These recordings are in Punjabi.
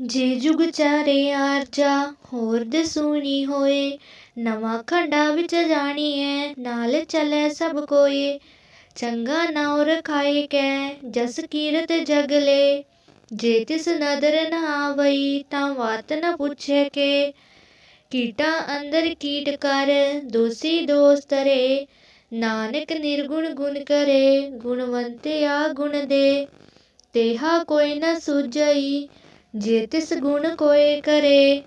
ਜੇ ਜੁਗ ਚਾਰੇ ਆਰਜਾ, ਹੋਰ ਦਸੂਣੀ ਹੋਏ। ਨਵਾਂ ਖੰਡਾ ਵਿੱਚ ਐ ਨਾਲ ਚੱਲੈ ਸਭ ਕੋਏ। ਚੰਗਾ ਨਾਉ ਰਖਾਏ ਕੈ, ਜਸ ਕੀਰਤ ਲੈ। ਜੇ ਤਿਸ ਨਦਰ ਨ ਆਵਈ, ਤਾਂ ਵਾਤ ਨ ਪੁੱਛੇ ਕੇ। ਕੀਟਾ ਅੰਦਰ ਕੀਟ ਕਰ, ਦੋਸੀ ਦੋਸਤ ਰੇ ਨਾਨਕ ਨਿਰਗੁਣ ਗੁਣ ਕਰੇ ਗੁਣਵੰਤਿਆ ਗੁਣ ਦੇ। ਤੇਹਾ ਕੋਈ ਨ ਸੁਝਈ ਜੇ ਤਿਸ ਗੁਣ ਕੋਏ ਕਰੇ,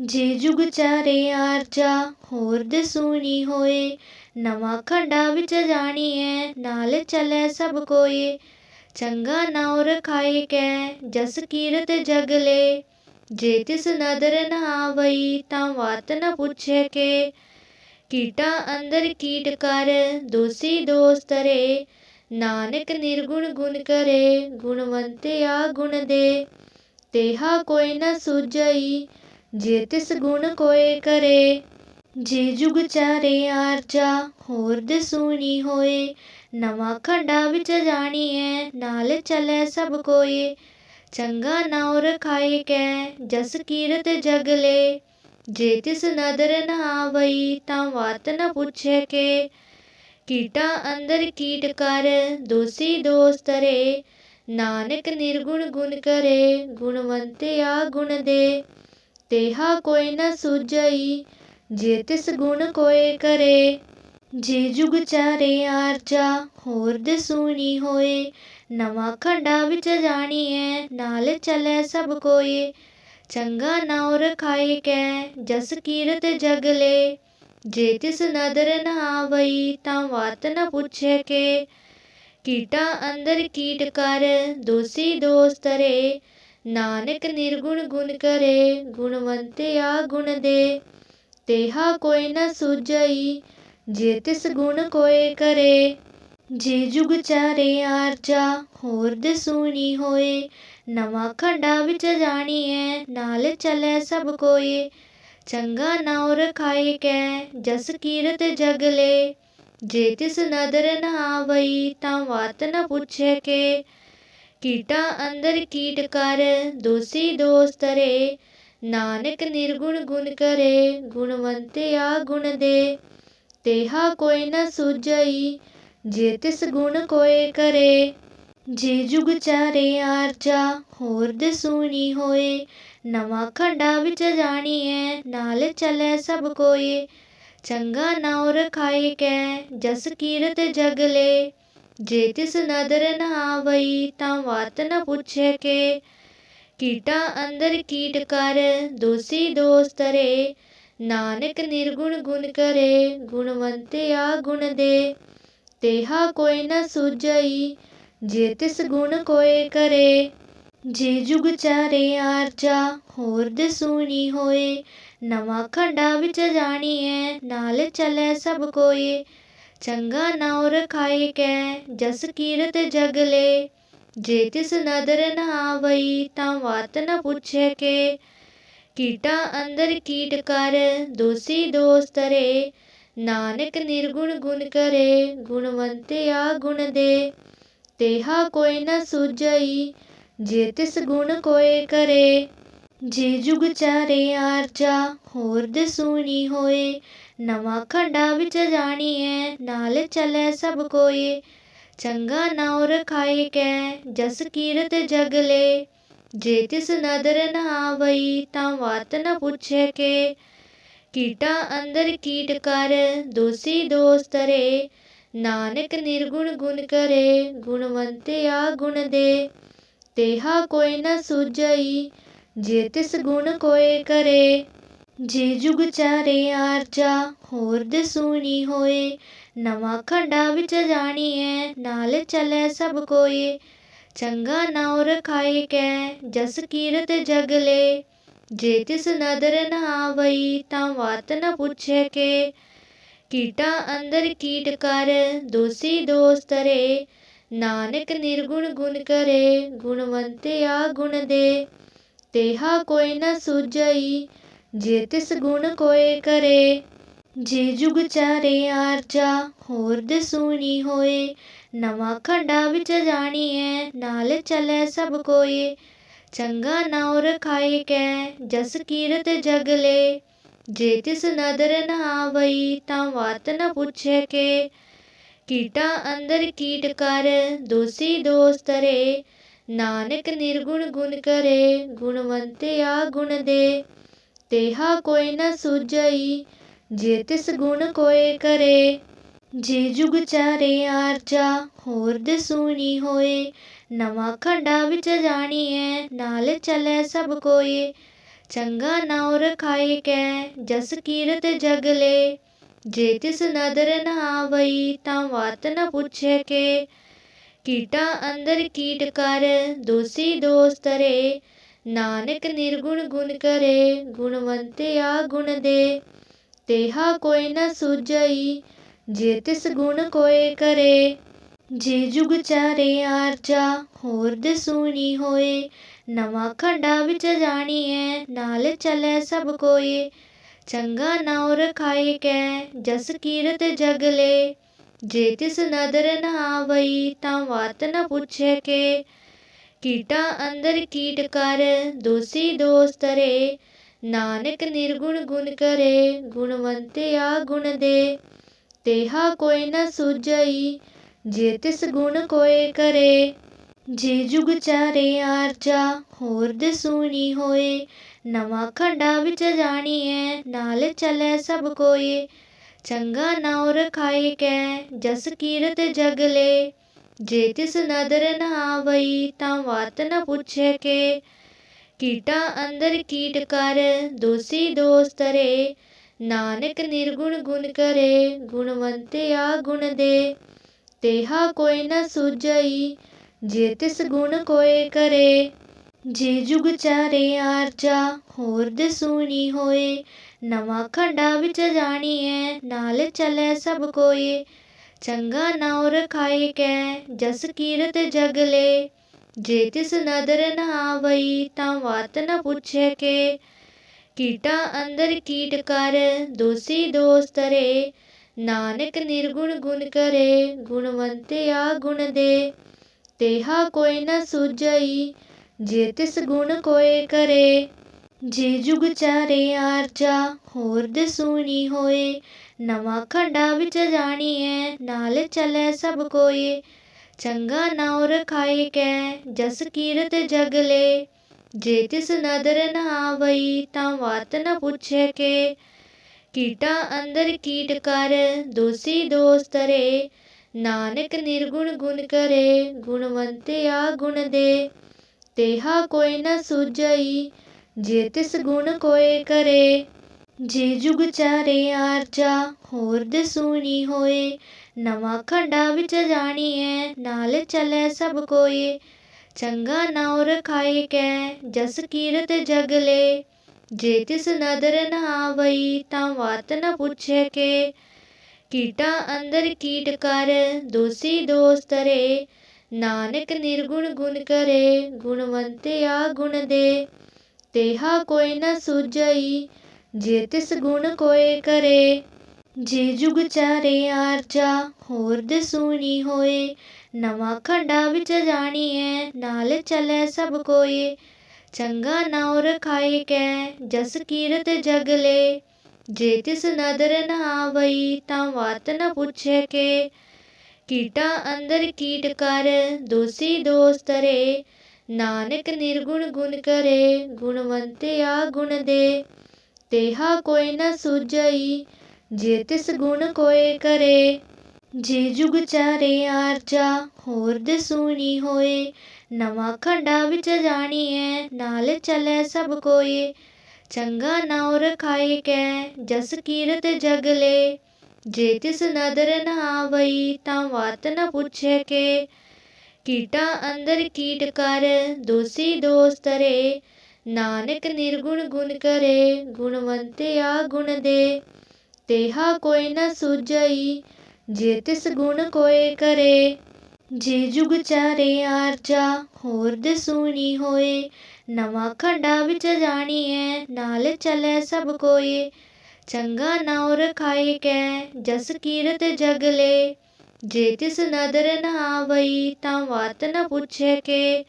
ਜੇ ਜੁਗ ਚਾਰੇ ਆਰਜਾ, ਹੋਰ ਦਸੂਣੀ ਹੋਏ। ਨਵਾਂ ਖੰਡਾ ਵਿੱਚ ਜਾਣੀਐ, ਨਾਲ ਚੱਲੈ ਸਭ ਕੋਏ। ਚੰਗਾ ਨਾਉ ਰਖਾਏ ਕੈ, ਜਸ ਕੀਰਤ ਜਗਲੇ ਜੇ ਤਿਸ ਨਦਰ ਨਾ ਆਵਈ, ਤਾਂ ਵਾਤ ਨ ਪੁੱਛੇ ਕੇ। ਕੀਟਾ ਅੰਦਰ ਕੀਟ ਕਰ, ਦੋਸੀ ਦੋਸਤ ਰੇ ਨਾਨਕ ਨਿਰਗੁਣ ਗੁਣ ਕਰੇ ਗੁਣਵੰਤਿਆ ਗੁਣ ਦੇ। ਤੇਹਾ ਕੋਈ ਨ ਸੁਝਈ, ਜੇ ਤਿਸ ਗੁਣ ਕੋਏ ਕਰੇ, ਜੇ ਜੁਗ ਚਾਰੇ ਆਰਜਾ, ਹੋਰ ਦਸੂਣੀ ਹੋਏ, ਨਵਾਂ ਖੰਡਾ ਵਿੱਚ ਜਾਣੀਐ, ਨਾਲ ਚੱਲੈ ਸਭ ਕੋਏ, ਚੰਗਾ ਨਾਉ ਰਖਾਏ ਕੈ, ਜਸ ਕੀਰਤ ਜਗਲੇ ਜੇ ਤਿਸ ਨਦਰ ਨਾ ਆਵਈ, ਤਾਂ ਵਾਤ ਨ ਪੁੱਛੇ ਕੇ, ਕੀਟਾ ਅੰਦਰ ਕੀਟ ਕਰ, ਦੋਸੀ ਦੋਸਤ ਰੇ ਨਾਨਕ ਨਿਰਗੁਣ ਗੁਣ ਕਰੇ ਗੁਣਵੰਤਿਆ ਗੁਣ ਦੇ। ਤੇਹਾ ਕੋਈ ਨ ਸੁਝਈ, ਜੇ ਤਿਸ ਗੁਣ ਕੋਏ ਕਰੇ। ਜੇ ਜੁਗ ਚਾਰੇ ਆਰਜਾ, ਹੋਰ ਦਸੂਣੀ ਹੋਏ। ਨਵਾਂ ਖੰਡਾ ਵਿੱਚ ਜਾਣੀਐ, ਨਾਲ ਚਲੇ ਸਭ ਕੋਏ। ਚੰਗਾ ਨਾਉ ਰਖਾਏ ਕੈ, ਜਸ ਕੀਰਤ ਜਗਲੇ ਜੇ ਤਿਸ ਨਦਰ ਨਾ ਆਵਈ, ਤਾਂ ਵਾਤ ਨ ਪੁੱਛੇ ਕੇ। ਕੀਟਾਂ ਅੰਦਰ ਕੀਟ ਕਰ, ਦੋਸੀ ਦੋਸਤ ਰੇ ਨਾਨਕ ਨਿਰਗੁਣ ਗੁਣ ਕਰੇ ਗੁਣਵੰਤਿਆ ਗੁਣ ਦੇ। ਤੇਹਾ ਕੋਈ ਨ ਸੁਝਈ, ਜੇ ਤਿਸ ਗੁਣ ਕੋਏ ਕਰੇ। ਜੇ ਜੁਗ ਚਾਰੇ ਆਰਜਾ, ਹੋਰ ਦਸੂਣੀ ਹੋਏ। ਨਵਾਂ ਖੰਡਾ ਵਿੱਚ ਜਾਣੀਐ, ਨਾਲ ਚੱਲੈ ਸਭ ਕੋਏ। ਚੰਗਾ ਨਾਉ ਰਖਾਏ ਕੈ, ਜਸ ਕੀਰਤ ਜਗਲੇ ਜੇ ਤਿਸ ਨਦਰ ਨਾ ਆਵਈ ਤਾਂ ਵਾਤ ਨ ਪੁੱਛੇ ਕੇ। ਕੀਟਾ ਅੰਦਰ ਕੀਟ ਕਰ, ਦੋਸੀ ਦੋਸ ਤਰੇ ਨਾਨਕ ਨਿਰਗੁਣ ਗੁਣ ਕਰੇ ਗੁਣਵੰਤਿਆ ਗੁਣ ਦੇ। ਤੇਹਾ ਕੋਈ ਨ ਸੁਝਈ, ਜੇ ਤਿਸ ਗੁਣ ਕੋਏ ਕਰੇ। ਜੇ ਜੁਗ ਚਾਰੇ ਆਰਜਾ, ਹੋਰ ਦਸੂਣੀ ਹੋਏ। ਨਵਾਂ ਖੰਡਾ ਵਿੱਚ ਜਾਣੀਐ, ਨਾਲ ਚੱਲੈ ਸਭ ਕੋਏ। ਚੰਗਾ ਨਾਉ ਰਖਾਏ ਕੈ, ਜਸ ਕੀਰਤ ਜਗਲੇ ਜੇ ਤਿਸ ਨਦਰ ਨਾ ਆਵਈ, ਤਾਂ ਵਾਤ ਨ ਪੁੱਛੇ ਕੇ। ਕੀਟਾ ਅੰਦਰ ਕੀਟ ਕਰ, ਦੋਸੀ ਦੋਸਤ ਰੇ ਨਾਨਕ ਨਿਰਗੁਣ ਗੁਣ ਕਰੇ ਗੁਣਵੰਤਿਆ ਗੁਣ ਦੇ। ਤੇਹਾ ਕੋਈ ਨ ਸੁਜਈ ਜੇ ਤਿਸ ਗੁਣ ਕੋਏ ਕਰੇ। ਜੇ ਜੁਗ ਚਾਰੇ ਆਰਜਾ ਹੋਰ ਦਸੂਣੀ ਹੋਏ। ਨਵਾਂ ਖੰਡਾ ਵਿੱਚ ਜਾਣੀਐ, ਨਾਲ ਚੱਲੈ ਸਭ ਕੋਏ। ਚੰਗਾ ਨਾਉ ਰਖਾਏ ਕੈ, ਜਸ ਕੀਰਤ ਜਗ ਜਗਲੇ ਜੇ ਤਿਸ ਨਦਰ ਨਾ ਆਵਈ ਤਾਂ ਵਾਤ ਨ ਪੁੱਛੇ ਕੇ। ਕੀਟਾ ਅੰਦਰ ਕੀਟ ਕਰ, ਦੋਸੀ ਦੋਸ ਤਰੇ ਨਾਨਕ ਨਿਰਗੁਣ ਗੁਣ ਕਰੇ ਗੁਣਵੰਤਿਆ ਗੁਣ ਦੇ। ਤੇਹਾ ਕੋਈ ਨ ਸੁਝਈ ਜੇ ਤਿਸ ਗੁਣ ਕੋਏ ਕਰੇ, ਜੇ ਜੁਗ ਚਾਰੇ ਆਰਜਾ, ਹੋਰ ਦਸੂਣੀ ਹੋਏ। ਨਵਾਂ ਖੰਡਾ ਵਿੱਚ ਜਾਣੀਐ, ਨਾਲ ਚੱਲੈ ਸਭ ਕੋਏ। ਚੰਗਾ ਨਾਉ ਰਖਾਏ ਕੈ, ਜਸ ਕੀਰਤ ਜਗਲੇ ਜੇ ਤਿਸ ਨਦਰ ਨ ਆਵਈ, ਤਾਂ ਵਾਤ ਨ ਪੁੱਛੇ ਕੇ। ਕੀਟਾ ਅੰਦਰ ਕੀਟ ਕਰ, ਦੋਸੀ ਦੋਸਤ ਰੇ ਨਾਨਕ ਨਿਰਗੁਣ ਗੁਣ ਕਰੇ ਗੁਣਵੰਤਿਆ ਗੁਣ ਦੇ। ਤੇਹਾ ਕੋਈ ਨ ਸੁਝਈ, ਜੇ ਤਿਸ ਗੁਣ ਕੋਏ ਕਰੇ, ਜੇ ਜੁਗ ਚਾਰੇ ਆਰਜਾ, ਹੋਰ ਦਸੂਣੀ ਹੋਏ, ਨਵਾਂ ਖੰਡਾ ਵਿੱਚ ਜਾਣੀਐ, ਨਾਲ ਚੱਲੈ ਸਭ ਕੋਏ, ਚੰਗਾ ਨਾਉ ਰਖਾਏ ਕੈ, ਜਸ ਕੀਰਤ ਜਗਲੇ ਜੇ ਤਿਸ ਨਦਰ ਨਾ ਆਵਈ, ਤਾਂ ਵਾਤ ਨ ਪੁੱਛੇ ਕੇ, ਕੀਟਾ ਅੰਦਰ ਕੀਟ ਕਰ, ਦੋਸੀ ਦੋਸਤ ਰੇ ਨਾਨਕ ਨਿਰਗੁਣ ਗੁਣ ਕਰੇ, ਗੁਣਵੰਤਿਆ ਗੁਣ ਦੇ। ਤੇਹਾ ਕੋਈ ਨ ਸੁਝਈ, ਜੇ ਤਿਸ ਗੁਣ ਕੋਏ ਕਰੇ। ਜੇ ਜੁਗ ਚਾਰੇ ਆਰਜਾ, ਹੋਰ ਦਸੂਣੀ ਹੋਏ। ਨਵਾਂ ਖੰਡਾ ਵਿੱਚ ਜਾਣੀਐ, ਨਾਲ ਚੱਲੈ ਸਭ ਕੋਏ। ਚੰਗਾ ਨਾਉ ਰਖਾਏ ਕੈ, ਜਸ ਕੀਰਤ ਜਗਲੇ ਜੇ ਤਿਸ ਨਦਰ ਨਾ ਆਵਈ, ਤਾਂ ਵਾਤ ਨ ਪੁੱਛੇ ਕੇ। ਕੀਟਾਂ ਅੰਦਰ ਕੀਟ ਕਰ, ਦੋਸੀ ਦੋਸਤ ਰੇ ਨਾਨਕ ਨਿਰਗੁਣ ਗੁਣ ਕਰੇ ਗੁਣਵੰਤਿਆ ਗੁਣ ਦੇ। ਤੇਹਾ ਕੋਈ ਨ ਸੁਝਈ, ਜੇ ਤਿਸ ਗੁਣ ਕੋਏ ਕਰੇ, ਜੇ ਜੁਗ ਚਾਰੇ ਆਰਜਾ, ਹੋਰ ਦਸੂਣੀ ਹੋਏ, ਨਵਾਂ ਖੰਡਾ ਵਿੱਚ ਜਾਣੀਐ, ਨਾਲ ਚੱਲੈ ਸਭ ਕੋਏ। ਚੰਗਾ ਨਾਉ ਰਖਾਏ ਕੈ, ਜਸ ਕੀਰਤ ਜਗਲੇ ਜੇ ਤਿਸ ਨਦਰ ਨ ਆਵਈ ਤਾਂ ਵਾਤ ਨ ਪੁੱਛੇ ਕੇ। ਕੀਟਾ ਅੰਦਰ ਕੀਟ ਕਰ, ਦੋਸੀ ਦੋਸਤ ਰੇ ਨਾਨਕ ਨਿਰਗੁਣ ਗੁਣ ਕਰੇ ਗੁਣਵੰਤਿਆ ਗੁਣ ਦੇ। ਤੇਹਾ ਕੋਈ ਨ ਸੁਝਈ, ਜੇ ਤਿਸ ਗੁਣ ਕੋਏ ਕਰੇ। ਜੇ ਜੁਗ ਚਾਰੇ ਆਰਜਾ, ਹੋਰ ਦਸੂਣੀ ਹੋਏ। ਨਵਾਂ ਖੰਡਾ ਵਿੱਚ ਜਾਣੀਐ, ਨਾਲ ਚੱਲੈ ਸਭ ਕੋਏ। ਚੰਗਾ ਨਾਉ ਰਖਾਏ ਕੈ, ਜਸ ਕੀਰਤ ਜਗਲੇ ਜੇ ਤਿਸ ਨਦਰ ਨਾ ਆਵਈ, ਤਾਂ ਵਾਤ ਨ ਪੁੱਛੇ ਕੇ। ਕੀਟਾ ਅੰਦਰ ਕੀਟ ਕਰ, ਦੋਸੀ ਦੋਸ ਤਰੇ ਨਾਨਕ ਨਿਰਗੁਣ ਗੁਣ ਕਰੇ ਗੁਣਵੰਤਿਆ ਗੁਣ ਦੇ। ਤੇਹਾ ਕੋਈ ਨ ਸੁਝਈ, ਜੇ ਤਿਸ ਗੁਣ ਕੋਏ ਕਰੇ। ਜੇ ਜੁਗ ਚਾਰੇ ਆਰਜਾ, ਹੋਰ ਦਸੂਣੀ ਹੋਏ। ਨਵਾਂ ਖੰਡਾ ਵਿੱਚ ਜਾਣੀਐ, ਨਾਲ ਚੱਲੈ ਸਭ ਕੋਏ ਚੰਗਾ ਨਾਉ ਰਖਾਏ ਕੈ, ਜਸ ਕੀਰਤ ਜਗਲੇ ਜੇ ਤਿਸ ਨਦਰ ਨਾ ਆਵਈ, ਤਾਂ ਵਾਤ ਨ ਪੁੱਛੇ ਕੇ। ਕੀਟਾ ਅੰਦਰ ਕੀਟ ਕਰ, ਦੋਸੀ ਦੋਸਤ ਰੇ ਨਾਨਕ ਨਿਰਗੁਣ ਗੁਣ ਕਰੇ ਗੁਣਵੰਤਿਆ ਗੁਣ ਦੇ। ਤੇਹਾ ਕੋਈ ਨ ਸੁਝਈ, ਜੇ ਤਿਸ ਗੁਣ ਕੋਏ ਕਰੇ। ਜੇ ਜੁਗ ਚਾਰੇ ਆਰਜਾ, ਹੋਰ ਦਸੂਣੀ ਹੋਏ। ਨਵਾਂ ਖੰਡਾ ਵਿੱਚ ਜਾਣੀਐ, ਨਾਲ ਚਲੇ ਸਭ ਕੋਏ। ਚੰਗਾ ਨਾਉ ਰਖਾਏ ਕੈ, ਜਸ ਕੀਰਤ ਜਗ ਜਗਲੇ ਜੇ ਤਿਸ ਨਦਰ ਨ ਆਵਈ, ਤਾਂ ਵਾਤ ਨ ਪੁੱਛੇ ਕੇ। ਕੀਟਾ ਅੰਦਰ ਕੀਟ ਕਰ, ਦੋਸੀ ਦੋਸਤ ਰੇ। ਨਾਨਕ ਨਿਰਗੁਣ ਗੁਣ ਕਰੇ ਗੁਣਵੰਤਿਆ ਗੁਣ ਦੇ। ਤੇਹਾ ਕੋਈ ਨ ਸੁਝਈ ਜੇ ਤਿਸ ਗੁਣ ਕੋਏ ਕਰੇ, ਜੇ ਜੁਗ ਚਾਰੇ ਆਰਜਾ ਹੋਰ ਸੂਣੀ ਹੋਏ। ਨਵਾਂ ਖੰਡਾ ਵਿੱਚ ਜਾਣੀਐ, ਨਾਲ ਚੱਲੈ ਸਭ ਕੋਏ। ਚੰਗਾ ਨਾਉ ਰਖਾਏ ਕੈ, ਜਸ ਕੀਰਤ ਜਗਲੇ ਜੇ ਤਿਸ ਨਦਰ ਨ ਆਵਈ, ਤਾਂ ਵਾਤ ਨ ਪੁੱਛੇ ਕੇ। ਕੀਟਾ ਅੰਦਰ ਕੀਟ ਕਰ, ਦੋਸੀ ਦੋਸਤ ਰੇ ਨਾਨਕ ਨਿਰਗੁਣ ਗੁਣ ਕਰੇ ਗੁਣਵੰਤਿਆ ਗੁਣ ਦੇ। ਤੇਹਾ ਕੋਈ ਨ ਸੁਝਈ, ਜੇ ਤਿਸ ਗੁਣ ਕੋਏ ਕਰੇ, ਜੇ ਜੁਗ ਚਾਰੇ ਆਰਜਾ ਹੋਰ ਦਸੂਣੀ ਹੋਏ, ਨਵਾਂ ਖੰਡਾ ਵਿੱਚ ਜਾਣੀਐ, ਨਾਲ ਚੱਲੈ ਸਭ ਕੋਏ, ਚੰਗਾ ਨਾਉ ਰਖਾਏ ਕੈ, ਜਸ ਕੀਰਤ ਜਗਲੇ ਜੇ ਤਿਸ ਨਦਰ ਨਾ ਆਵਈ, ਤਾਂ ਵਾਤ ਨ ਪੁੱਛੇ ਕੇ, ਕੀਟਾ ਅੰਦਰ ਕੀਟ ਕਰ, ਦੋਸੀ ਦੋਸਤ ਰੇ ਨਾਨਕ ਨਿਰਗੁਣ ਗੁਣ ਕਰੇ, ਗੁਣਵੰਤਿਆ ਗੁਣ ਦੇ। ਤੇਹਾ ਕੋਈ ਨ ਸੁਝਈ, ਜੇ ਤਿਸ ਗੁਣ ਕੋਏ ਕਰੇ। ਜੇ ਜੁਗ ਚਾਰੇ ਆਰਜਾ, ਹੋਰ ਦਸੂਣੀ ਹੋਏ। ਨਵਾਂ ਖੰਡਾ ਵਿੱਚ ਜਾਣੀਐ, ਨਾਲ ਚੱਲੈ ਸਭ ਕੋਏ। ਚੰਗਾ ਨਾਉ ਰਖਾਏ ਕੈ, ਜਸ ਕੀਰਤ ਜਗਲੇ ਜੇ ਤਿਸ ਨਦਰ ਨਾ ਆਵਈ, ਤਾਂ ਵਾਤ ਨ ਪੁੱਛੇ ਕੇ। ਕੀਟਾ ਅੰਦਰ ਕੀਟ ਕਰ, ਦੋਸੀ ਦੋਸਤ ਰੇ ਨਾਨਕ ਨਿਰਗੁਣ ਗੁਣ ਕਰੇ ਗੁਣਵੰਤਿਆ ਗੁਣ ਦੇ। ਤੇਹਾ ਕੋਈ ਨ ਸੁਝਈ, ਜੇ ਤਿਸ ਗੁਣ ਕੋਏ ਕਰੇ। ਜੇ ਜੁਗ ਚਾਰੇ ਆਰਜਾ, ਹੋਰ ਦਸੂਣੀ ਹੋਏ। ਨਵਾਂ ਖੰਡਾ ਵਿੱਚ ਜਾਣੀਐ, ਨਾਲ ਚੱਲੈ ਸਭ ਕੋਏ। ਚੰਗਾ ਨਾਉ ਰਖਾਏ ਕੈ, ਜਸ ਕੀਰਤ ਜਗਲੇ ਜੇ ਤਿਸ ਨਦਰ ਨ ਆਵਈ ਤਾਂ ਵਾਤ ਨ ਪੁੱਛੇ ਕੇ। ਕੀਟਾ ਅੰਦਰ ਕੀਟ ਕਰ, ਦੋਸੀ ਦੋਸ ਤਰੇ ਨਾਨਕ ਨਿਰਗੁਣ ਗੁਣ ਕਰੇ ਗੁਣਵੰਤਿਆ ਗੁਣ ਦੇ। ਤੇਹਾ ਕੋਈ ਨ ਸੁਝਈ, ਜੇ ਤਿਸ ਗੁਣ ਕੋਏ ਕਰੇ। ਜੇ ਜੁਗ ਚਾਰੇ ਆਰਜਾ, ਹੋਰ ਦਸੂਣੀ ਹੋਏ। ਨਵਾਂ ਖੰਡਾ ਵਿੱਚ ਜਾਣੀਐ, ਨਾਲ ਚੱਲੈ ਸਭ ਕੋਏ। ਚੰਗਾ ਨਾਉ ਰਖਾਏ ਕੈ, ਜਸ ਕੀਰਤ ਜਗਲੇ ਜੇ ਤਿਸ ਨਦਰ ਨਾ ਆਵਈ, ਤਾਂ ਵਾਤ ਨ ਪੁੱਛੇ ਕੇ।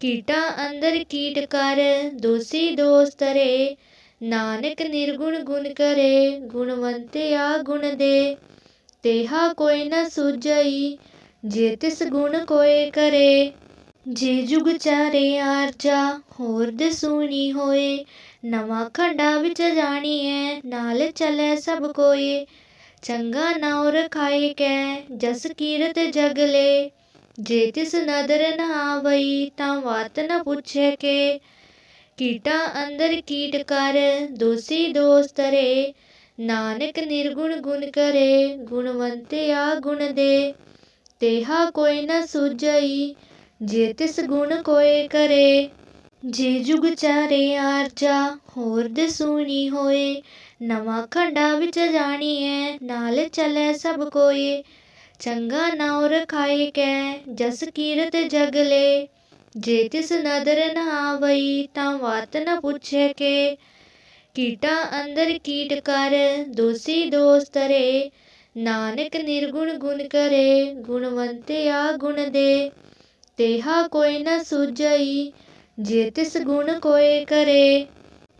ਕੀਟਾਂ ਅੰਦਰ ਕੀਟ ਕਰ, ਦੋਸੀ ਦੋਸਤ ਰੇ ਨਾਨਕ ਨਿਰਗੁਣ ਗੁਣ ਕਰੇ ਗੁਣਵੰਤਿਆ ਗੁਣ ਦੇ। ਤੇਹਾ ਕੋਈ ਨ ਸੁਝਈ, ਜੇ ਤਿਸ ਗੁਣ ਕੋਏ ਕਰੇ। ਜੇ ਜੁਗ ਚਾਰੇ ਆਰਜਾ, ਹੋਰ ਦਸੂਣੀ ਹੋਏ। ਨਵਾਂ ਖੰਡਾ ਵਿੱਚ ਜਾਣੀਐ, ਨਾਲ ਚੱਲੇ ਸਭ ਕੋਏ। ਚੰਗਾ ਨਾਉ ਰਖਾਏ ਕੈ, ਜਸ ਕੀਰਤ ਜਗਲੇ ਜੇ ਤਿਸ ਨਦਰ ਨਾ ਆਵਈ, ਤਾਂ ਵਾਤ ਨ ਪੁੱਛੇ ਕੇ। ਕੀਟਾਂ ਅੰਦਰ ਕੀਟ ਕਰ, ਦੋਸੀ ਦੋਸਤ ਰੇ ਨਾਨਕ ਨਿਰਗੁਣ ਗੁਣ ਕਰੇ ਗੁਣਵੰਤਿਆ ਗੁਣ ਦੇ। ਤੇਹਾ ਕੋਈ ਨ ਸੁਝਈ, ਜੇ ਤਿਸ ਗੁਣ ਕੋਏ ਕਰੇ। ਜੇ ਜੁਗ ਚਾਰੇ ਆਰਜਾ ਹੋਰ ਦਸੂਣੀ ਹੋਏ। ਨਵਾਂ ਖੰਡਾ ਵਿੱਚ ਜਾਣੀਐ, ਨਾਲ ਚਲੇ ਸਭ ਕੋਏ। ਚੰਗਾ ਨਾਉ ਰਖਾਏ ਕੈ, ਜਸ ਕੀਰਤ ਜਗ ਜਗਲੇ ਜੇ ਤਿਸ ਨਦਰ ਨ ਆਵਈ, ਤਾਂ ਵਾਤ ਨ ਪੁੱਛੇ ਕੇ। ਕੀਟਾਂ ਅੰਦਰ ਕੀਟ ਕਰ, ਦੋਸੀ ਦੋਸਤ ਰੇ ਨਾਨਕ ਨਿਰਗੁਣ ਗੁਣ ਕਰੇ ਗੁਣਵੰਤਿਆ ਗੁਣ ਦੇ। ਤੇਹਾ ਕੋਈ ਨ ਸੁਝਈ ਜੇ ਤਿਸ ਗੁਣ ਕੋਏ ਕਰੇ,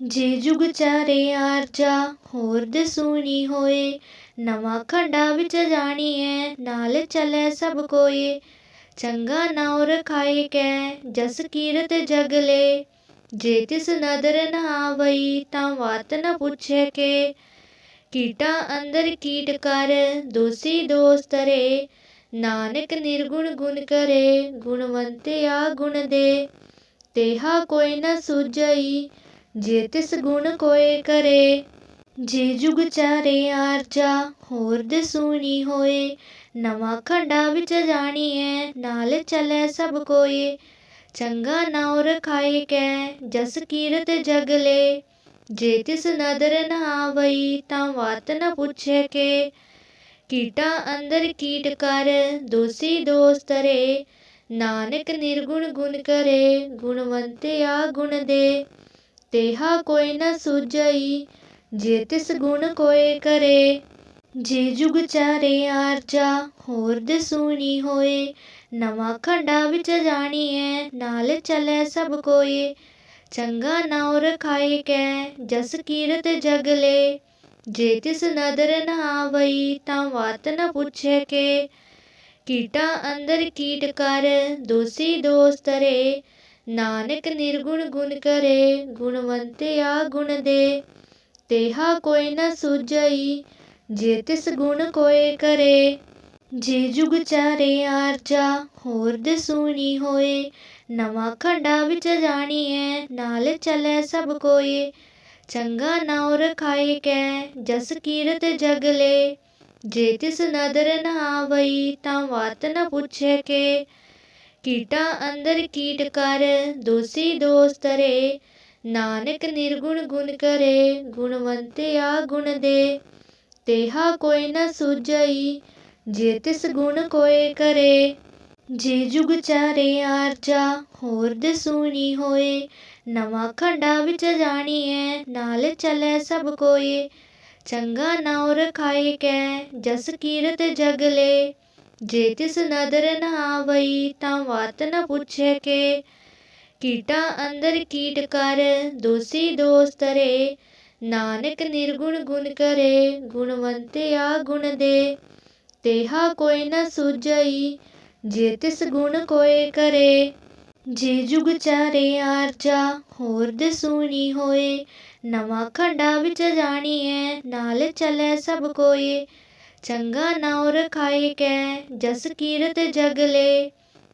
ਜੇ ਜੁਗ ਚਾਰੇ ਆਰਜਾ, ਹੋਰ ਸੂਣੀ ਹੋਏ। ਨਵਾਂ ਖੰਡਾ ਵਿੱਚ ਜਾਣੀਐ, ਨਾਲ ਚੱਲੇ ਸਭ ਕੋਏ ਚੰਗਾ ਨਾਉ ਰਖਾਏ ਕੈ, ਜਸ ਕੀਰਤ ਜਗਲੇ ਜੇ ਤਿਸ ਨਦਰ ਨ ਆਵਈ, ਤਾਂ ਵਾਤ ਨ ਪੁੱਛੇ ਕੇ। ਕੀਟਾਂ ਅੰਦਰ ਕੀਟ ਕਰ, ਦੋਸੀ ਦੋਸਤ ਰੇ। ਨਾਨਕ ਨਿਰਗੁਣ ਗੁਣ ਕਰੇ ਗੁਣਵੰਤਿਆ ਗੁਣ ਦੇ। ਤੇਹਾ ਕੋਈ ਨ ਸੁਝਈ, ਜੇ ਤਿਸ ਗੁਣ ਕੋਏ ਕਰੇ, ਜੇ ਜੁਗ ਚਾਰੇ ਆਰਜਾ ਹੋਰ ਦਸੂਣੀ ਹੋਏ, ਨਵਾਂ ਖੰਡਾ ਵਿੱਚ ਜਾਣੀਐ, ਨਾਲ ਚੱਲੇ ਸਭ ਕੋਏ, ਚੰਗਾ ਨਾਉ ਰਖਾਏ ਕੈ, ਜਸ ਕੀਰਤ ਜਗਲੇ ਜੇ ਤਿਸ ਨਦਰ ਨਾ ਆਵਈ, ਤਾਂ ਵਾਤ ਨ ਪੁੱਛੇ ਕੇ, ਕੀਟਾਂ ਅੰਦਰ ਕੀਟ ਕਰ, ਦੋਸੀ ਦੋਸਤ ਰੇ ਨਾਨਕ ਨਿਰਗੁਣ ਗੁਣ ਕਰੇ, ਗੁਣਵੰਤਿਆ ਗੁਣ ਦੇ। ਤੇਹਾ ਕੋਈ ਨ ਸੁਝਈ, ਜੇ ਤਿਸ ਗੁਣ ਕੋਏ ਕਰੇ। ਜੇ ਜੁਗ ਚਾਰੇ ਆਰਜਾ, ਹੋਰ ਦਸੂਣੀ ਹੋਏ। ਨਵਾਂ ਖੰਡਾ ਵਿੱਚ ਜਾਣੀਐ, ਨਾਲ ਚੱਲੇ ਸਭ ਕੋਏ। ਚੰਗਾ ਨਾਉ ਰਖਾਏ ਕੈ, ਜਸ ਕੀਰਤ ਜਗਲੇ ਜੇ ਤਿਸ ਨਦਰ ਨਾ ਆਵਈ, ਤਾਂ ਵਾਤ ਨ ਪੁੱਛੇ ਕੇ। ਕੀਟਾਂ ਅੰਦਰ ਕੀਟ ਕਰ, ਦੋਸੀ ਦੋਸਤ ਰੇ ਨਾਨਕ ਨਿਰਗੁਣ ਗੁਣ ਕਰੇ ਗੁਣਵੰਤਿਆ ਗੁਣ ਦੇ। ਤੇਹਾ ਕੋਈ ਨ ਸੁਝਈ, ਜੇ ਤਿਸ ਗੁਣ ਕੋਏ ਕਰੇ। ਜੇ ਜੁਗ ਚਾਰੇ ਆਰਜਾ, ਹੋਰ ਦਸੂਣੀ ਹੋਏ। ਨਵਾਂ ਖੰਡਾ ਵਿੱਚ ਜਾਣੀਐ, ਨਾਲ ਚਲੇ ਸਭ ਕੋਏ। ਚੰਗਾ ਨਾਉ ਰਖਾਏ ਕੈ, ਜਸ ਕੀਰਤ ਜਗਲੇ ਜੇ ਤਿਸ ਨਦਰ ਨ ਆਵਈ ਤਾਂ ਵਾਤ ਨ ਪੁੱਛੇ ਕੇ। ਕੀਟਾਂ ਅੰਦਰ ਕੀਟ ਕਰ, ਦੋਸੀ ਦੋਸਤ ਰੇ ਨਾਨਕ ਨਿਰਗੁਣ ਗੁਣ ਕਰੇ ਗੁਣਵੰਤਿਆ ਗੁਣ ਦੇ। ਤੇਹਾ ਕੋਈ ਨ ਸੁਝਈ, ਜੇ ਤਿਸ ਗੁਣ ਕੋਏ ਕਰੇ। ਜੇ ਜੁਗ ਚਾਰੇ ਆਰਜਾ, ਹੋਰ ਦਸੂਣੀ ਹੋਏ। ਨਵਾਂ ਖੰਡਾ ਵਿੱਚ ਜਾਣੀਐ, ਨਾਲ ਚੱਲੇ ਸਭ ਕੋਏ। ਚੰਗਾ ਨਾਉ ਰਖਾਏ ਕੈ, ਜਸ ਕੀਰਤ ਜਗਲੇ ਜੇ ਤਿਸ ਨਦਰ ਨਾ ਆਵਈ, ਤਾਂ ਵਾਤ ਨ ਪੁੱਛੇ ਕੇ। ਕੀਟਾਂ ਅੰਦਰ ਕੀਟ ਕਰ, ਦੋਸੀ ਦੋਸਤ ਰੇ ਨਾਨਕ ਨਿਰਗੁਣ ਗੁਣ ਕਰੇ ਗੁਣਵੰਤਿਆ ਗੁਣ ਦੇ। ਤੇਹਾ ਕੋਈ ਨ ਸੁਝਈ, ਜੇ ਤਿਸ ਗੁਣ ਕੋਏ ਕਰੇ। ਜੇ ਜੁਗ ਚਾਰੇ ਆਰਜਾ, ਹੋਰ ਦਸੂਣੀ ਹੋਏ। ਨਵਾਂ ਖੰਡਾ ਵਿੱਚ ਜਾਣੀਐ, ਨਾਲ ਚੱਲੇ ਸਭ ਕੋਏ ਚੰਗਾ ਨਾਉ ਰਖਾਏ ਕੈ, ਜਸ ਕੀਰਤ ਜਗਲੇ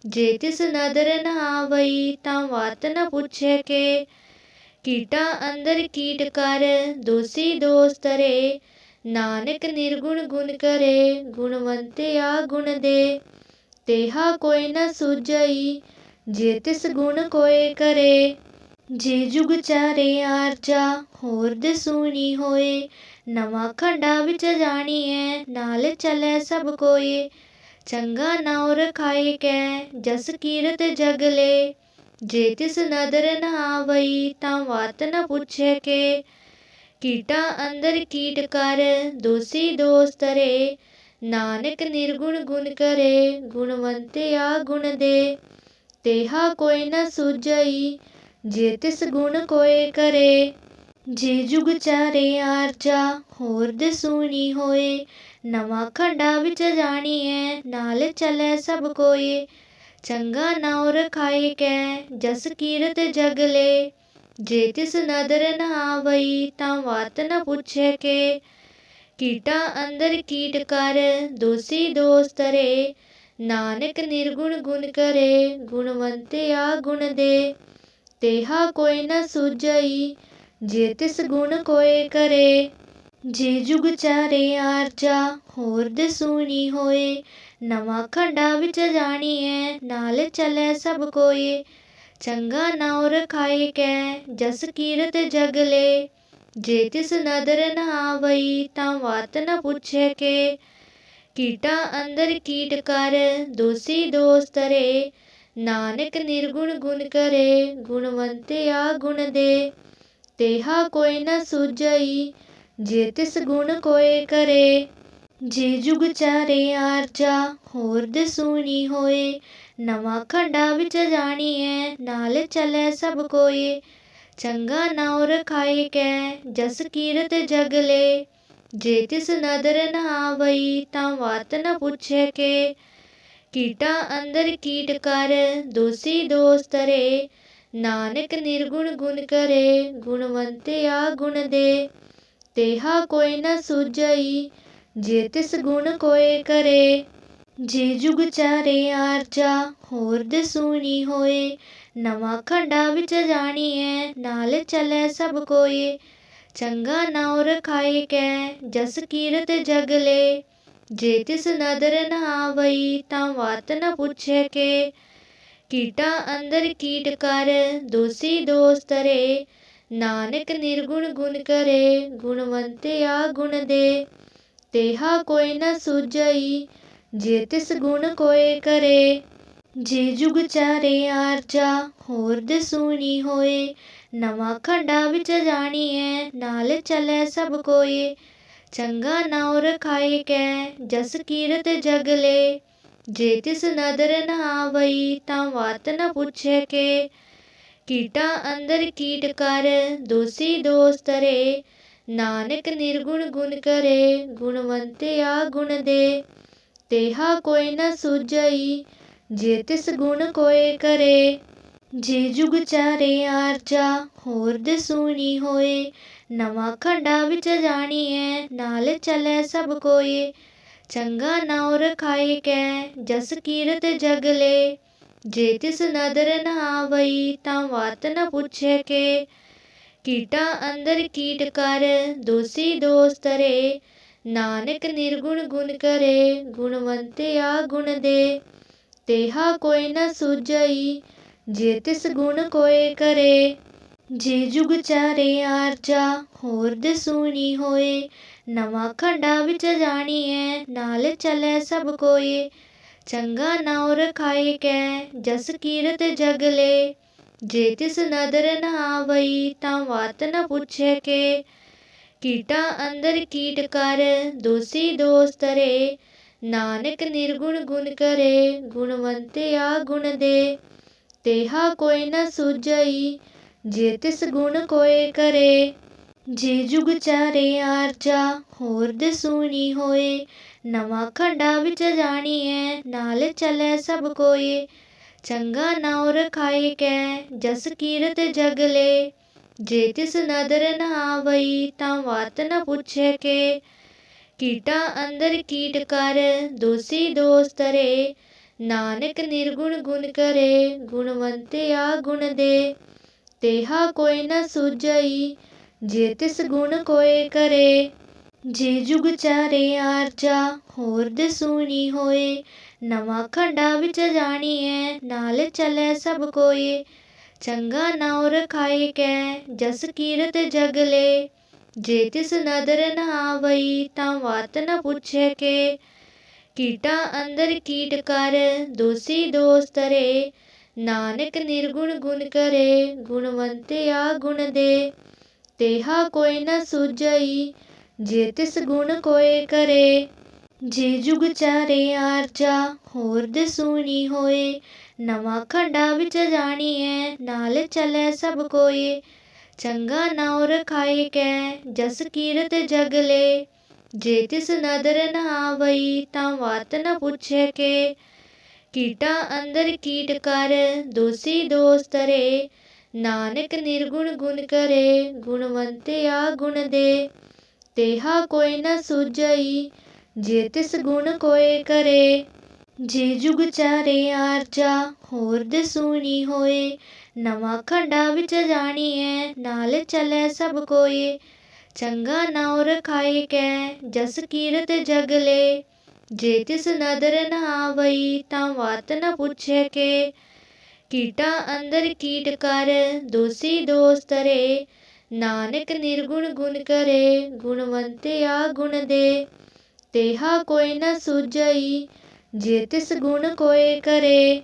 ਜੇ ਤਿਸ ਨਦਰ ਨ ਆਵਈ, ਤਾਂ ਵਾਤ ਨ ਪੁੱਛੇ ਕੇ। ਕੀਟਾਂ ਅੰਦਰ ਕੀਟ ਕਰ, ਦੋਸੀ ਦੋਸਤ ਰੇ ਨਾਨਕ ਨਿਰਗੁਣ ਗੁਣ ਕਰੇ ਗੁਣਵੰਤਿਆ ਗੁਣ ਦੇ। ਤੇਹਾ ਕੋਈ ਨ ਸੁਝਈ, ਜੇ ਤਿਸ ਗੁਣ ਕੋਏ ਕਰੇ। ਜੇ ਜੁਗ ਚਾਰੇ ਆਰਜਾ ਹੋਰ ਦਸੂਣੀ ਹੋਏ। ਨਵਾਂ ਖੰਡਾ ਵਿੱਚ ਜਾਣੀਐ, ਨਾਲ ਚੱਲੇ ਸਭ ਕੋਏ। ਚੰਗਾ ਨਾਉ ਰਖਾਏ ਕੈ, ਜਸ ਕੀਰਤ ਜਗਲੇ ਜੇ ਤਿਸ ਨਦਰ ਨ ਆਵਈ, ਤਾਂ ਵਾਤ ਨ ਪੁੱਛੇ ਕੇ। ਕੀਟਾਂ ਅੰਦਰ ਕੀਟ ਕਰ, ਦੋਸੀ ਦੋਸਤ ਰੇ ਨਾਨਕ ਨਿਰਗੁਣ ਗੁਣ ਕਰੇ ਗੁਣਵੰਤਿਆ ਗੁਣ ਦੇ। ਤੇਹਾ ਕੋਈ ਨ ਸੂਝਈ ਜੇ ਤਿਸ ਗੁਣ ਕੋਏ ਕਰੇ, ਜੇ ਜੁਗ ਚਾਰੇ ਆਰਜਾ, ਹੋਰ ਸੂਣੀ ਹੋਏ। ਨਵਾਂ ਖੰਡਾ ਵਿੱਚ ਜਾਣੀਐ, ਨਾਲ ਚਲੈ ਸਭ ਕੋਏ। ਚੰਗਾ ਨਾਉ ਰਖਾਏ ਕੈ, ਜਸ ਕੀਰਤ ਜਗਲੇ ਜੇ ਤਿਸ ਨਦਰ ਨ ਆਵਈ, ਤਾਂ ਵਾਤ ਨ ਪੁੱਛੇ ਕੇ। ਕੀਟਾ ਅੰਦਰ ਕੀਟ ਕਰ, ਦੋਸੀ ਦੋਸਤ ਰੇ। ਨਾਨਕ ਨਿਰਗੁਣ ਗੁਣ ਕਰੇ ਗੁਣਵੰਤਿਆ ਗੁਣ ਦੇ। ਤੇਹਾ ਕੋਈ ਨ ਸੂਝਈ, ਜੇ ਤਿਸ ਗੁਣ ਕੋਏ ਕਰੇ, ਜੇ ਜੁਗ ਚਾਰੇ ਆਰਜਾ ਹੋਰ ਦਸੂਣੀ ਹੋਏ, ਨਵਾਂ ਖੰਡਾ ਵਿੱਚ ਜਾਣੀਐ, ਨਾਲ ਚਲੈ ਸਭ ਕੋਏ, ਚੰਗਾ ਨਾਉ ਰਖਾਏ ਕੈ, ਜਸ ਕੀਰਤ ਜਗਲੇ ਜੇ ਤਿਸ ਨਦਰ ਨਾ ਆਵਈ, ਤਾਂ ਵਾਤ ਨ ਪੁੱਛੇ ਕੇ, ਕੀਟਾ ਅੰਦਰ ਕੀਟ ਕਰ, ਦੋਸੀ ਦੋਸਤ ਰੇ ਨਾਨਕ ਨਿਰਗੁਣ ਗੁਣ ਕਰੇ, ਗੁਣਵੰਤਿਆ ਗੁਣ ਦੇ। ਤੇਹਾ ਕੋਈ ਨ ਸੂਝਈ, ਜੇ ਤਿਸ ਗੁਣ ਕੋਏ ਕਰੇ। ਜੇ ਜੁਗ ਚਾਰੇ ਆਰਜਾ, ਹੋਰ ਦਸੂਣੀ ਹੋਏ। ਨਵਾਂ ਖੰਡਾ ਵਿੱਚ ਜਾਣੀਐ, ਨਾਲ ਚਲੈ ਸਭ ਕੋਏ। ਚੰਗਾ ਨਾਉ ਰਖਾਏ ਕੈ, ਜਸ ਕੀਰਤ ਜਗਲੇ ਜੇ ਤਿਸ ਨਦਰ ਨਾ ਆਵਈ, ਤਾਂ ਵਾਤ ਨ ਪੁੱਛੇ ਕੇ। ਕੀਟਾ ਅੰਦਰ ਕੀਟ ਕਰ, ਦੋਸੀ ਦੋਸਤ ਰੇ ਨਾਨਕ ਨਿਰਗੁਣ ਗੁਣ ਕਰੇ ਗੁਣਵੰਤਿਆ ਗੁਣ ਦੇ। ਤੇਹਾ ਕੋਈ ਨ ਸੂਝਈ, ਜੇ ਤਿਸ ਗੁਣ ਕੋਏ ਕਰੇ, ਜੇ ਜੁਗ ਚਾਰੇ ਆਰਜਾ, ਹੋਰ ਦਸੂਣੀ ਹੋਏ। ਨਵਾਂ ਖੰਡਾ ਵਿੱਚ ਜਾਣੀਐ, ਨਾਲ ਚਲੇ ਸਭ ਕੋਏ। ਚੰਗਾ ਨਾਉ ਰਖਾਏ ਕੈ, ਜਸ ਕੀਰਤ ਜਗ ਜਗਲੇ ਜੇ ਤਿਸ ਨਦਰ ਨ ਆਵਈ ਤਾਂ ਵਾਤ ਨ ਪੁੱਛੇ ਕੇ। ਕੀਟਾ ਅੰਦਰ ਕੀਟ ਕਰ, ਦੋਸੀ ਦੋਸ ਤਰੇ ਨਾਨਕ ਨਿਰਗੁਣ ਗੁਣ ਕਰੇ ਗੁਣਵੰਤਿਆ ਗੁਣ ਦੇ। ਤੇਹਾ ਕੋਈ ਨ ਸੂਝਈ, ਜੇ ਤਿਸ ਗੁਣ ਕੋਏ ਕਰੇ। ਜੇ ਜੁਗ ਚਾਰੇ ਆਰਜਾ, ਹੋਰ ਦਸੂਣੀ ਹੋਏ। ਨਵਾਂ ਖੰਡਾ ਵਿੱਚ ਜਾਣੀਐ, ਨਾਲ ਚਲੈ ਸਭ ਕੋਏ। ਚੰਗਾ ਨਾਉ ਰਖਾਏ ਕੈ, ਜਸ ਕੀਰਤ ਜਗਲੇ ਜੇ ਤਿਸ ਨਦਰ ਨਾ ਆਵਈ, ਤਾਂ ਵਾਤ ਨ ਪੁੱਛੇ ਕੇ। ਕੀਟਾ ਅੰਦਰ ਕੀਟ ਕਰ, ਦੋਸੀ ਦੋਸਤ ਰੇ ਨਾਨਕ ਨਿਰਗੁਣ ਗੁਣ ਕਰੇ ਗੁਣਵੰਤਿਆ ਗੁਣ ਦੇ। ਤੇਹਾ ਕੋਈ ਨ ਸੂਝਈ, ਜੇ ਤਿਸ ਗੁਣ ਕੋਏ ਕਰੇ। ਜੇ ਜੁਗ ਚਾਰੇ ਆਰਜਾ, ਹੋਰ ਦਸੂਣੀ ਹੋਏ, ਨਵਾਂ ਖੰਡਾ ਵਿੱਚ ਜਾਣੀਐ, ਨਾਲ ਚਲੈ ਸਭ ਕੋਏ। ਚੰਗਾ ਨਾਉ ਰਖਾਏ ਕੈ, ਜਸ ਕੀਰਤ ਜਗ ਜਗਲੇ ਜੇ ਤਿਸ ਨਦਰ ਨਾ ਆਵਈ, ਤਾਂ ਵਾਤ ਨ ਪੁੱਛੇ ਕੇ। ਕੀਟਾ ਅੰਦਰ ਕੀਟ ਕਰ, ਦੋਸੀ ਦੋਸਤ ਰੇ ਨਾਨਕ ਨਿਰਗੁਣ ਗੁਣ ਕਰੇ ਗੁਣਵੰਤਿਆ ਗੁਣ ਦੇ। ਤੇਹਾ ਕੋਈ ਨ ਸੂਝਈ ਜੇ ਤਿਸ ਗੁਣ ਕੋਏ ਕਰੇ, ਜੇ ਜੁਗ ਚਾਰੇ ਆਰਜਾ, ਹੋਰ ਦਸੂਣੀ ਹੋਏ। ਨਵਾਂ ਖੰਡਾ ਵਿੱਚ ਜਾਣੀਐ, ਨਾਲ ਚਲੈ ਸਭ ਕੋਏ। ਚੰਗਾ ਨਾਉ ਰਖਾਏ ਕੈ, ਜਸ ਕੀਰਤ ਜਗਲੇ ਜੇ ਤਿਸ ਨਦਰ ਨਾ ਆਵਈ, ਤਾਂ ਵਾਤ ਨ ਪੁੱਛੇ ਕੇ। ਕੀਟਾ ਅੰਦਰ ਕੀਟ ਕਰ, ਦੋਸੀ ਦੋਸਤ ਰੇ ਨਾਨਕ ਨਿਰਗੁਣ ਗੁਣ ਕਰੇ ਗੁਣਵੰਤਿਆ ਗੁਣ ਦੇ। ਤੇਹਾ ਕੋਈ ਨ ਸੂਝਈ, ਜੇ ਤਿਸ ਗੁਣ ਕੋਏ ਕਰੇ, ਜੇ ਜੁਗ ਚਾਰੇ ਆਰਜਾ, ਹੋਰ ਦਸੂਣੀ ਹੋਏ, ਨਵਾਂ ਖੰਡਾ ਵਿੱਚ ਜਾਣੀਐ, ਨਾਲ ਚਲੈ ਸਭ ਕੋਏ, ਚੰਗਾ ਨਾਉ ਰਖਾਏ ਕੈ, ਜਸ ਕੀਰਤ ਜਗਲੇ ਜੇ ਤਿਸ ਨਦਰ ਨ ਆਵਈ, ਤਾਂ ਵਾਤ ਨ ਪੁੱਛੇ ਕੇ, ਕੀਟਾ ਅੰਦਰ ਕੀਟ ਕਰ, ਦੋਸੀ ਦੋਸਤ ਰੇ ਨਾਨਕ ਨਿਰਗੁਣ ਗੁਣ ਕਰੇ, ਗੁਣਵੰਤਿਆ ਗੁਣ ਦੇ। ਤੇਹਾ ਕੋਈ ਨ ਸੂਝਈ, ਜੇ ਤਿਸ ਗੁਣ ਕੋਏ ਕਰੇ। ਜੇ ਜੁਗ ਚਾਰੇ ਆਰਜਾ, ਹੋਰ ਦਸੂਣੀ ਹੋਏ। ਨਵਾਂ ਖੰਡਾ ਵਿੱਚ ਜਾਣੀਐ, ਨਾਲ ਚਲੇ ਸਭ ਕੋਏ। ਚੰਗਾ ਨਾਉ ਰਖਾਏ ਕੈ, ਜਸ ਕੀਰਤ ਜਗਲੇ ਜੇ ਤਿਸ ਨਦਰ ਨਾ ਆਵਈ, ਤਾਂ ਵਾਤ ਨ ਪੁੱਛੇ ਕੇ। ਕੀਟਾ ਅੰਦਰ ਕੀਟ ਕਰ, ਦੋਸੀ ਦੋਸਤ ਰੇ ਨਾਨਕ ਨਿਰਗੁਣ ਗੁਣ ਕਰੇ ਗੁਣਵੰਤਿਆ ਗੁਣ ਦੇ। ਤੇਹਾ ਕੋਈ ਨ ਸੂਝਈ, ਜੇ ਤਿਸ ਗੁਣ ਕੋਏ ਕਰੇ। ਜੇ ਜੁਗ ਚਾਰੇ ਆਰਜਾ, ਹੋਰ ਦਸੂਣੀ ਹੋਏ। ਨਵਾਂ ਖੰਡਾ ਵਿੱਚ ਜਾਣੀਐ, ਨਾਲ ਚੱਲੈ ਸਭ ਕੋਏ। ਚੰਗਾ ਨਾਉ ਰਖਾਏ ਕੈ, ਜਸ ਕੀਰਤ ਜਗ ਲੇ। ਜੇ ਤਿਸ ਨਦਰ ਨਾ ਆਵਈ ਤਾਂ ਵਾਤ ਨ ਪੁੱਛੇ ਕੇ। ਕੀਟਾਂ ਅੰਦਰ ਕੀਟ ਕਰ, ਦੋਸੀ ਦੋਸ ਤਰੇ ਨਾਨਕ ਨਿਰਗੁਣ ਗੁਣ ਕਰੇ ਗੁਣਵੰਤਿਆ ਗੁਣ ਦੇ। ਤੇਹਾ ਕੋਈ ਨ ਸੁਝਈ ਜੇ ਤਿਸ ਗੁਣ ਕੋਏ ਕਰੇ। ਜੇ ਜੁਗ ਚਾਰੇ ਆਰਜਾ, ਹੋਰ ਦਸੂਣੀ ਹੋਏ। ਨਵਾਂ ਖੰਡਾ ਵਿੱਚ ਜਾਣੀਐ, ਨਾਲ ਚੱਲੈ ਸਭ ਕੋਏ। ਚੰਗਾ ਨਾਉ ਰਖਾਏ ਕੈ, ਜਸ ਕੀਰਤ ਜਗ ਲੇ। ਜੇ ਤਿਸ ਨਦਰ ਨਾ ਆਵਈ, ਤਾਂ ਵਾਤ ਨ ਪੁੱਛੇ ਕੇ। ਕੀਟਾਂ ਅੰਦਰ ਕੀਟ ਕਰ, ਦੋਸੀ ਦੋਸਤ ਰੇ ਨਾਨਕ ਨਿਰਗੁਣ ਗੁਣ ਕਰੇ ਗੁਣਵੰਤਿਆ ਗੁਣ ਦੇ। ਤੇਹਾ ਕੋਈ ਨ ਸੁਜਈ ਜੇ ਤਿਸ ਗੁਣ ਕੋਏ ਕਰੇ।